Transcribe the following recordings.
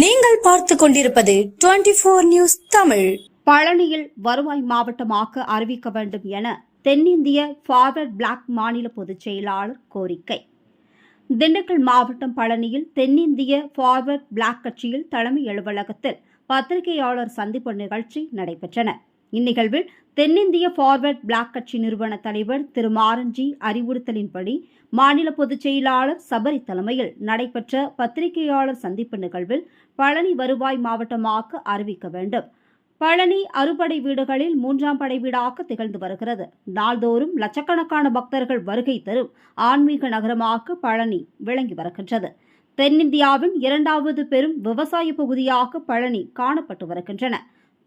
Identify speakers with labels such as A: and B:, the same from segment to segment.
A: நீங்கள் பார்த்து கொண்டிருப்பது டுவெண்டி போர் நியூஸ் தமிழ்.
B: பழனியில் வருவாய் மாவட்டமாக்க அறிவிக்க வேண்டும் என தென்னிந்திய ஃபார்வர்ட் பிளாக் மாநில பொதுச் செயலாளர் கோரிக்கை. திண்டுக்கல் மாவட்டம் பழனியில் தென்னிந்திய ஃபார்வர்ட் பிளாக் கட்சியில் தலைமை அலுவலகத்தில் பத்திரிகையாளர் சந்திப்பு நிகழ்ச்சி நடைபெற்றன. இந்நிகழ்வில் தென்னிந்திய ஃபார்வர்ட் பிளாக் கட்சி நிறுவன தலைவர் திரு மாரஞ்சி அறிவுறுத்தலின்படி மாநில பொதுச் செயலாளர் சபரி தலைமையில் நடைபெற்ற பத்திரிகையாளர் சந்திப்பு நிகழ்வில் பழனி வருவாய் மாவட்டமாக்க அறிவிக்க வேண்டும். பழனி அறுபடை வீடுகளில் மூன்றாம் படை வீடாக திகழ்ந்து வருகிறது. நாள்தோறும் லட்சக்கணக்கான பக்தர்கள் வருகை தரும் ஆன்மீக நகரமாக பழனி விளங்கி வருகின்றது. தென்னிந்தியாவின் இரண்டாவது பெரும் விவசாய பகுதியாக பழனி காணப்பட்டு வருகின்றன.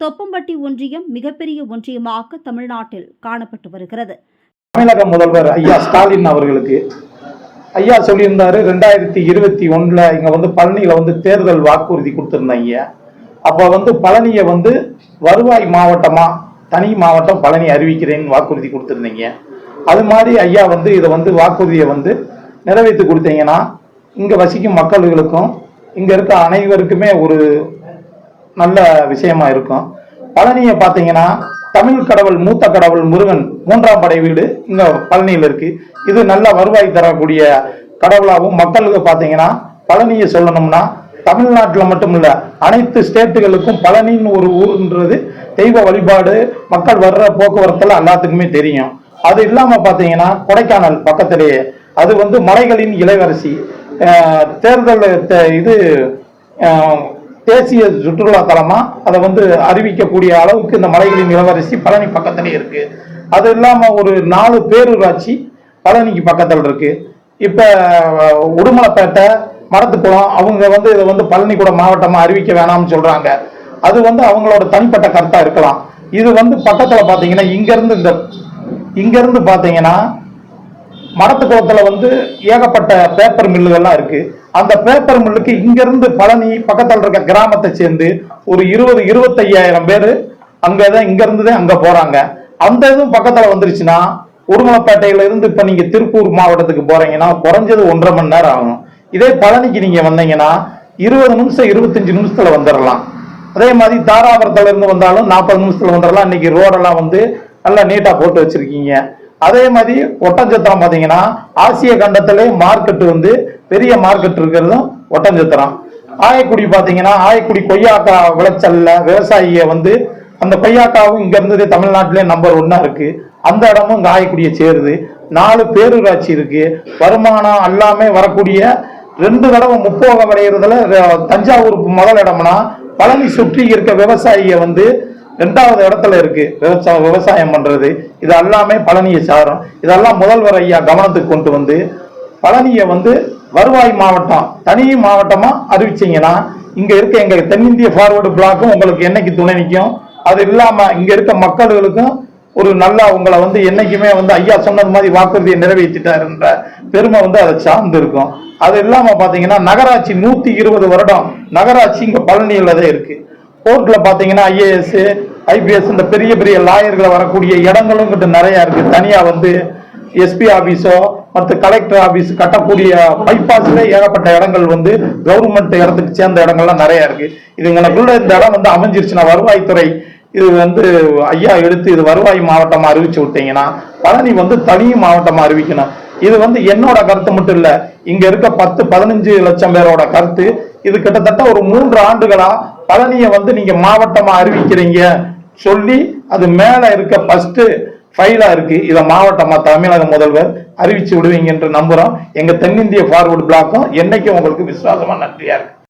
B: தொப்பம்பட்டி ஒன்றியம் மிகப்பெரிய ஒன்றியமாக தமிழ்நாட்டில் காணப்பட்டு வருகிறது.
C: தமிழக முதல்வர் ஐயா ஸ்டாலின் அவர்களுக்கு ஐயா சொல்லியிருந்தாரு ரெண்டாயிரத்தி இருபத்தி ஒன்றில் இங்க வந்து பழனியில வந்து தேர்தல் வாக்குறுதி கொடுத்திருந்தாங்க அப்ப வந்து பழனியை வந்து வருவாய் மாவட்டமா தனி மாவட்டம் பழனி அறிவிக்கிறேன்னு வாக்குறுதி கொடுத்திருந்தீங்க. அது மாதிரி ஐயா வந்து இதை வந்து வாக்குறுதியை வந்து நிறைவேற்றி கொடுத்தீங்கன்னா இங்கே வசிக்கும் மக்களுக்கும் இங்கே இருக்க அனைவருக்குமே ஒரு நல்ல விஷயமா இருக்கும். பழனியை பார்த்தீங்கன்னா தமிழ் கடவுள் மூத்த கடவுள் முருகன் மூன்றாம் படை வீடு இங்க பழனியில் இருக்கு. இது நல்ல வருவாய் தரக்கூடிய கடவுளாகவும் மக்களுக்கு பார்த்தீங்கன்னா பழனியை சொல்லணும்னா தமிழ்நாட்டில் மட்டும் இல்ல அனைத்து ஸ்டேட்டுகளுக்கும் பழனின்னு ஒரு ஊருன்றது தெய்வ வழிபாடு மக்கள் வர்ற போக்குவரத்துல எல்லாத்துக்குமே தெரியும். அது இல்லாம பார்த்தீங்கன்னா கொடைக்கானல் பக்கத்திலேயே அது வந்து மலைகளின் இளவரசி தேர்தல் த- இது தேசிய சுற்றுலா தலமா அதை வந்து அறிவிக்கக்கூடிய அளவுக்கு இந்த மலைகளின் இளவரசி பழனி பக்கத்திலே இருக்கு. அது இல்லாம ஒரு நாலு பேரூராட்சி பழனிக்கு பக்கத்தில் இருக்கு. இப்ப உடுமலைப்பேட்டை மரத்துக்குளம் அவங்க வந்து இதை வந்து பழனிக்கூட மாவட்டமா அறிவிக்க வேணாம்னு சொல்றாங்க. அது வந்து அவங்களோட தனிப்பட்ட கருத்தா இருக்கலாம். இது வந்து பக்கத்துல பாத்தீங்கன்னா இங்க இருந்து இந்த இங்க இருந்து பாத்தீங்கன்னா வந்து ஏகப்பட்ட பேப்பர் மில்லுகள்லாம் இருக்கு. அந்த பேப்பர் மில்லுக்கு இங்கிருந்து பழனி பக்கத்தில் இருக்க கிராமத்தை சேர்ந்து ஒரு இருபது இருபத்தையாயிரம் பேர் அங்கே தான் இருந்து தான் அங்க அந்த இதுவும் பக்கத்தில் வந்துருச்சுன்னா உடுமலைப்பேட்டையில இருந்து இப்போ நீங்கள் திருப்பூர் மாவட்டத்துக்கு போகிறீங்கன்னா குறைஞ்சது ஒன்றரை மணி நேரம் ஆகும். இதே பழனிக்கு நீங்கள் வந்தீங்கன்னா இருபது நிமிஷம் இருபத்தஞ்சு நிமிஷத்தில் வந்துடலாம் அதே மாதிரி தாராபுரத்துல இருந்து வந்தாலும் நாற்பது நிமிஷத்துல வந்துடலாம் இன்னைக்கு ரோடெல்லாம் வந்து நல்லா நீட்டாக போட்டு வச்சிருக்கீங்க. அதே மாதிரி ஒட்டஞ்சத்திரம் பார்த்தீங்கன்னா ஆசிய கண்டத்திலே மார்க்கெட்டு வந்து பெரிய மார்க்கெட் இருக்கிறதும் ஒட்டஞ்சத்திரம். ஆயக்குடி பார்த்தீங்கன்னா ஆயக்குடி கொய்யாக்கா விளைச்சல்ல விவசாயிய வந்து அந்த கொய்யாக்காவும் இங்க இருந்தது தமிழ்நாட்டிலே நம்பர் ஒன்னா இருக்கு. அந்த இடமும் இங்க ஆயக்குடியை சேருது. நாலு பேரூராட்சி இருக்கு. வருமானம் எல்லாமே வரக்கூடிய ரெண்டு தடவை முப்போக விளையிறதுல தஞ்சாவூர் முதல் இடம்னா பழனி சுற்றி இருக்க விவசாயிய வந்து ரெண்டாவது இடத்துல இருக்கு. விவசாய விவசாயம் பண்றது. இது எல்லாமே பழனியை சாரும். இதெல்லாம் முதல்வர் ஐயா கவனத்துக்கு கொண்டு வந்து பழனியை வந்து வருவாய் மாவட்டம் தனி மாவட்டமா? அறிவிச்சீங்கன்னா இங்க இருக்க எங்க தென்னிந்திய ஃபார்வர்டு பிளாக்கும் உங்களுக்கு என்னைக்கு துணை நிற்கும் அது இல்லாம இங்க இருக்க மக்களுக்கும் ஒரு நல்லா உங்களை வந்து என்னைக்குமே வந்து ஐயா சொன்னது மாதிரி வாக்குறுதியை நிறைவேற்றிட்டாருன்ற பெருமை வந்து அதை சார்ந்து இருக்கும். அது இல்லாம பாத்தீங்கன்னா நகராட்சி நூத்தி இருபது வருடம் நகராட்சி இங்க பழனியில தான் இருக்கு கோர்ட்ல பாத்தீங்கன்னா ஐஏஎஸ் ஐபிஎஸ் இந்த பெரிய பெரிய லாயர்களை வரக்கூடிய இடங்களும் கிட்ட நிறைய இருக்கு. தனியா வந்து எஸ்பி ஆபீஸோ மற்ற கலெக்டர் ஆபீஸ் கட்டக்கூடிய பைபாஸ்ல ஏகப்பட்ட இடங்கள் வந்து கவர்மெண்ட் இடத்துக்கு சேர்ந்த இடங்கள்லாம் நிறைய இருக்கு. இதுங்களுக்குள்ள இந்த இடம் வந்து அமைஞ்சிருச்சுன்னா வருவாய்த்துறை இது வந்து ஐயா எடுத்து இது வருவாய் மாவட்டமா அறிவிச்சு விட்டீங்கன்னா பழனி வந்து தனி மாவட்டமா அறிவிக்கணும். இது வந்து என்னோட கருத்து மட்டும் இல்ல இங்க இருக்க பத்து பதினஞ்சு லட்சம் பேரோட கருத்து இது கிட்டத்தட்ட ஒரு மூன்று ஆண்டுகளா பழனியை வந்து நீங்க மாவட்டமா அறிவிக்கிறீங்க. சொல்லி அது மேல இருக்க ஃபர்ஸ்ட் ஃபைலாக இருக்கு. இதை மாவட்டமாக தமிழக முதல்வர் அறிவிச்சு விடுவீங்க என்று நம்புறோம். எங்கள் தென்னிந்திய ஃபார்வர்டு பிளாக்கும் என்றைக்கும் உங்களுக்கு விசுவாசமாக நன்றியாக இருக்கு.